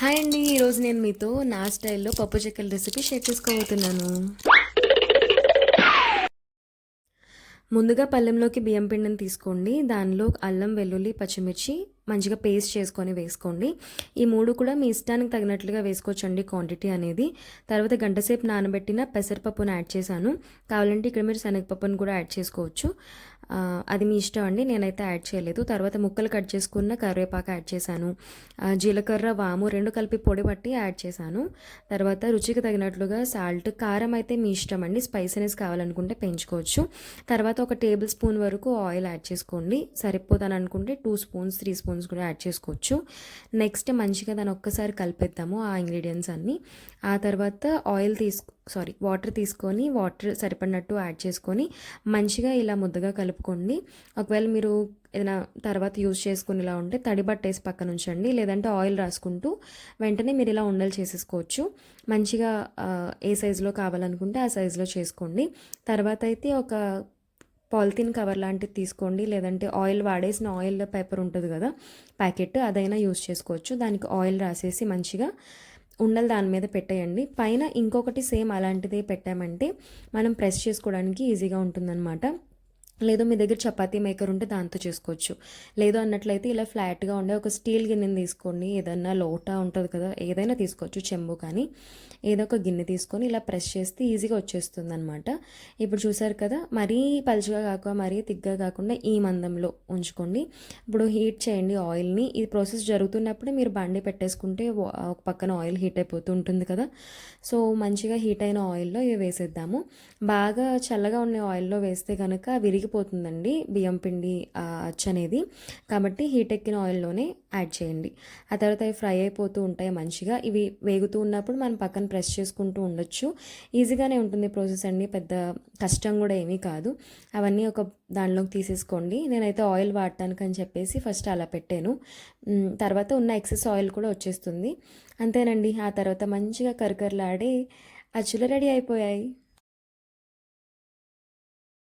Hi అండి ఈరోజు నేను మీతో నా స్టైల్లో పప్పు చెక్కల రెసిపీ షేర్ చేసుకోబోతున్నాను. ముందుగా పళ్ళెంలోకి బియ్యం పిండిని తీసుకోండి. దానిలో అల్లం వెల్లుల్లి పచ్చిమిర్చి మంచిగా పేస్ట్ చేసుకొని వేసుకోండి. ఈ మూడు కూడా మీ ఇష్టానికి తగినట్లుగా వేసుకోవచ్చండి క్వాంటిటీ అనేది. తర్వాత గంటసేపు నానబెట్టిన పెసరపప్పును యాడ్ చేశాను. కావాలంటే ఇక్కడ మీరు శనగపప్పును కూడా యాడ్ చేసుకోవచ్చు. అది మీ ఇష్టం అండి నేనైతే యాడ్ చేయలేదు. తర్వాత ముక్కలు కట్ చేసుకున్న కరివేపాకు యాడ్ చేశాను. జీలకర్ర వాము రెండు కలిపి పొడి పట్టి యాడ్ చేశాను. తర్వాత రుచికి తగినట్లుగా సాల్ట్ కారం అయితే మీ ఇష్టం అండి స్పైసీనెస్ కావాలనుకుంటే పెంచుకోవచ్చు. తర్వాత ఒక టేబుల్ స్పూన్ వరకు ఆయిల్ యాడ్ చేసుకోండి. సరిపోతాను అనుకుంటే టూ స్పూన్స్ త్రీ స్పూన్స్ కూడా యాడ్ చేసుకోవచ్చు. నెక్స్ట్ మంచిగా దాన్ని ఒక్కసారి కలిపేద్దాము ఆ ఇంగ్రీడియంట్స్ అన్నీ. ఆ తర్వాత ఆయిల్ తీసుకు సారీ వాటర్ తీసుకొని వాటర్ సరిపడినట్టు యాడ్ చేసుకొని మంచిగా ఇలా ముద్దగా కలుపుకోండి. ఒకవేళ మీరు ఏదైనా తర్వాత యూజ్ చేసుకునేలా ఉంటే తడి బట్టేసి పక్కన ఉంచండి. లేదంటే ఆయిల్ రాసుకుంటూ వెంటనే మీరు ఇలా ఉండలు చేసేసుకోవచ్చు. మంచిగా ఏ సైజులో కావాలనుకుంటే ఆ సైజులో చేసుకోండి. తర్వాత అయితే ఒక పాలిథిన్ కవర్ లాంటిది తీసుకోండి. లేదంటే ఆయిల్ వాడేసిన ఆయిల్ పేపర్ ఉంటుంది కదా ప్యాకెట్ అదైనా యూజ్ చేసుకోవచ్చు. దానికి ఆయిల్ రాసేసి మంచిగా ఉండలు దాని మీద పెట్టేయండి. పైన ఇంకొకటి సేమ్ అలాంటిదే పెట్టామంటే మనం ప్రెస్ చేసుకోవడానికి ఈజీగా ఉంటుందన్నమాట. లేదు మీ దగ్గర చపాతీ మేకర్ ఉంటే దాంతో చేసుకోవచ్చు. లేదు అన్నట్లయితే ఇలా ఫ్లాట్గా ఉండే ఒక స్టీల్ గిన్నెని తీసుకోండి. ఏదన్నా లోటా ఉంటుంది కదా ఏదైనా తీసుకోవచ్చు చెంబు కానీ. ఏదో ఒక గిన్నె తీసుకొని ఇలా ప్రెస్ చేస్తే ఈజీగా వచ్చేస్తుంది అనమాట ఇప్పుడు చూసారు కదా మరీ పలుచగా కాకుండా మరీ తిగ్గా కాకుండా ఈ మందంలో ఉంచుకోండి. ఇప్పుడు హీట్ చేయండి ఆయిల్ని. ఈ ప్రాసెస్ జరుగుతున్నప్పుడే మీరు బండి పెట్టేసుకుంటే ఒక పక్కన ఆయిల్ హీట్ అయిపోతూ ఉంటుంది కదా. సో మంచిగా హీట్ అయిన ఆయిల్లో ఇవి వేసేద్దాము. బాగా చల్లగా ఉన్న ఆయిల్లో వేస్తే కనుక విరిగి విరిగిపోతుందండి బియ్యం పిండి అచ్చు అనేది. కాబట్టి హీట్ ఎక్కిన ఆయిల్లోనే యాడ్ చేయండి. ఆ తర్వాత అవి ఫ్రై అయిపోతూ ఉంటాయి మంచిగా. ఇవి వేగుతూ ఉన్నప్పుడు మనం పక్కన ప్రెస్ చేసుకుంటూ ఉండొచ్చు. ఈజీగానే ఉంటుంది ప్రాసెస్ అండి. పెద్ద కష్టం కూడా ఏమీ కాదు. అవన్నీ ఒక దానిలోకి తీసేసుకోండి. నేనైతే ఆయిల్ వాడటానికి అని చెప్పేసి ఫస్ట్ అలా పెట్టాను. తర్వాత ఉన్న ఎక్సెస్ ఆయిల్ కూడా వచ్చేస్తుంది. అంతేనండి. ఆ తర్వాత మంచిగా కరకరలాడి అచ్చులు రెడీ అయిపోయాయి.